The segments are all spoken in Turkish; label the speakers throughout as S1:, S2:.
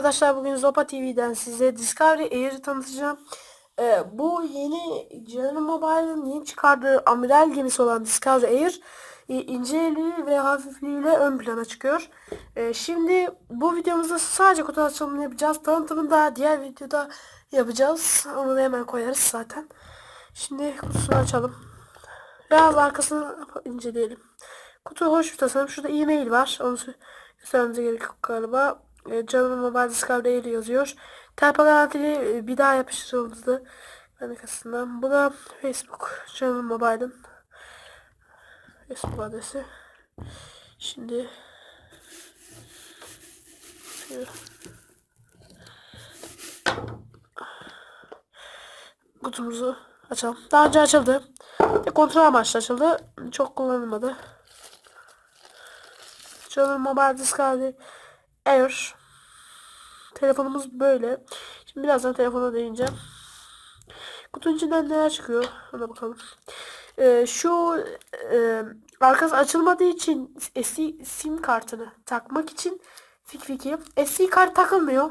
S1: arkadaşlar bugün Zopa TV'den size Discovery Air'i tanıtacağım. Ee, bu yeni General Mobile'ın yeni çıkardığı amiral gemisi olan Discovery Air e, inceliği ve hafifliğiyle ön plana çıkıyor. Ee, şimdi bu videomuzda sadece kutu açılımını yapacağız. Tanıtımını da diğer videoda yapacağız. Onu da hemen koyarız zaten. Şimdi kutusunu açalım. Biraz arkasını inceleyelim. Kutu hoş bir tasarım. Şurada e-mail var. Onu göstermemize gerek yok galiba. E, Canım Mobile Discovery yazıyor. Telpa garantili e, bir daha yapıştırıldı. Arkasından. Bu da Facebook. Canım Mobile'ın Facebook adresi. Şimdi kutumuzu açalım. Daha önce açıldı. Bir kontrol amaçlı açıldı. Çok kullanılmadı. Canım Mobile Discovery Air. Telefonumuz böyle. Şimdi birazdan telefona değineceğim. Kutunun içinden neler çıkıyor? Ona bakalım. Ee, şu e, arkası açılmadığı için SD sim kartını takmak için fik fiki. SD kart takılmıyor.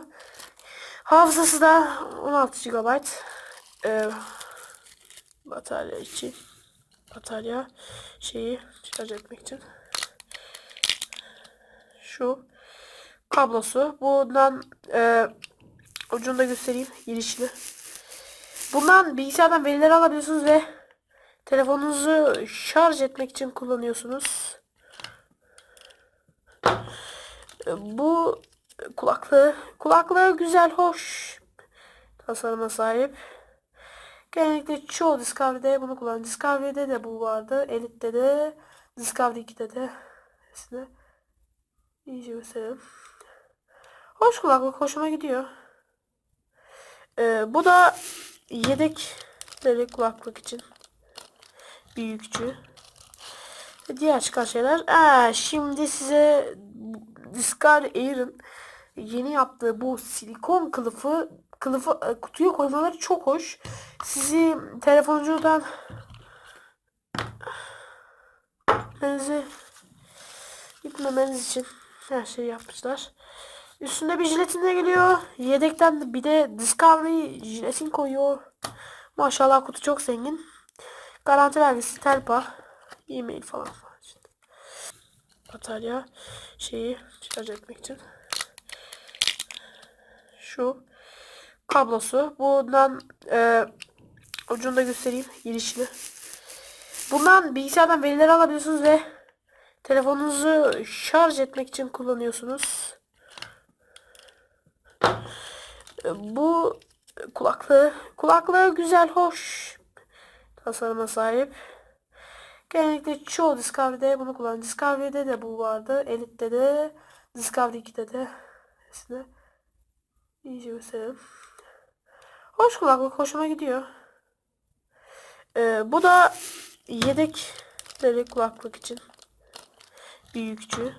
S1: Hafızası da 16 GB. Ee, batarya için batarya şeyi şarj etmek için şu kablosu bundan e, ucunu da göstereyim girişli bundan bilgisayardan verileri alabiliyorsunuz ve telefonunuzu şarj etmek için kullanıyorsunuz bu kulaklığı kulaklığı güzel hoş tasarıma sahip Genellikle çoğu Discovery'de bunu kullanıyor. Discovery'de de bu vardı. Elite'de de Discovery 2'de de. Hepsine iyice gösterelim. Hoş kulaklık. Hoşuma gidiyor. Ee, bu da yedekleri kulaklık için. Büyükçü. Diğer çıkan şeyler. Aa, şimdi size Discovery Air'ın yeni yaptığı bu silikon kılıfı kılıfı e, kutuya koymaları çok hoş. Sizi telefoncudan gitmemeniz için her şeyi yapmışlar. Üstünde bir jiletine geliyor. Yedekten de bir de Discovery jiletin koyuyor. Maşallah kutu çok zengin. Garanti vergisi telpa. E-mail falan. Batarya şeyi şarj etmek için. Şu kablosu. Bundan e, ucunu da göstereyim. Girişli. Bundan bilgisayardan verileri alabiliyorsunuz ve telefonunuzu şarj etmek için kullanıyorsunuz. Bu kulaklığı kulaklığı güzel hoş tasarıma sahip. Genellikle çoğu Discovery'de bunu kullanıyor. Discovery'de de bu vardı. Elite'de de Discovery 2'de de hepsine iyice gösterelim. Hoş kulaklık. Hoşuma gidiyor. Ee, bu da yedekleri kulaklık için. Büyükçü.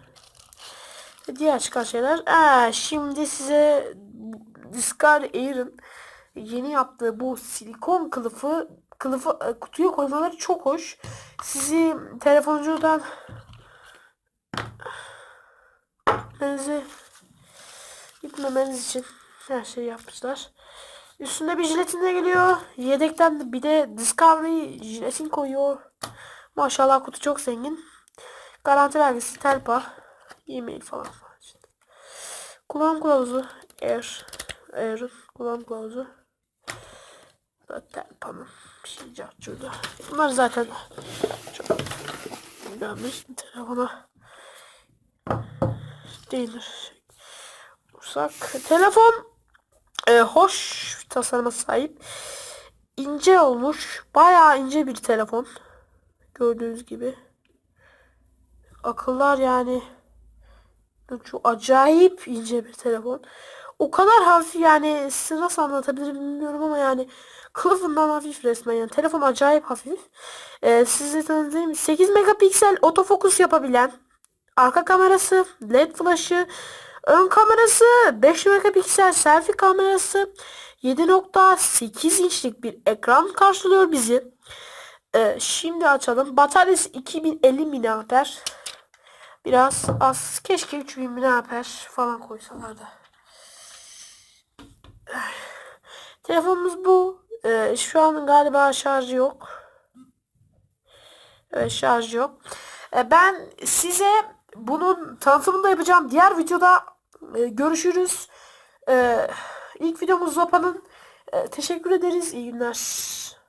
S1: Diğer çıkan şeyler. Aa, şimdi size Discovery Air'ın yeni yaptığı bu silikon kılıfı kılıfı e, kutuya koymaları çok hoş. Sizi telefoncudan gitmenizi gitmemeniz için her şeyi yapmışlar. Üstünde bir jiletine geliyor. Yedekten de bir de Discovery jiletin koyuyor. Maşallah kutu çok zengin. Garanti vergisi telpa. E-mail falan var. işte. Kullanım kılavuzu. Air. Air'ın kullanım kılavuzu. Telpanın. Bir şey şurada. Bunlar zaten çok gelmiş telefona. Değildir. Dursak. Telefon e, hoş tasarıma sahip. İnce olmuş. Bayağı ince bir telefon. Gördüğünüz gibi. Akıllar yani. Çok acayip ince bir telefon. O kadar hafif yani size nasıl anlatabilirim bilmiyorum ama yani kılıfından hafif resmen yani telefon acayip hafif. Ee, size tanıtayım 8 megapiksel otofokus yapabilen arka kamerası, led flaşı, ön kamerası, 5 megapiksel selfie kamerası, 7.8 inçlik bir ekran karşılıyor bizi. Ee, şimdi açalım. Bataryası 2050 mAh. Biraz az. Keşke 3000 mAh falan koysalardı. Telefonumuz bu. Ee, şu an galiba şarjı yok. Evet şarj yok. Ee, ben size bunun tanıtımını da yapacağım. Diğer videoda e, görüşürüz. Ee, ilk videomuz Zapa'nın. Ee, teşekkür ederiz. İyi günler.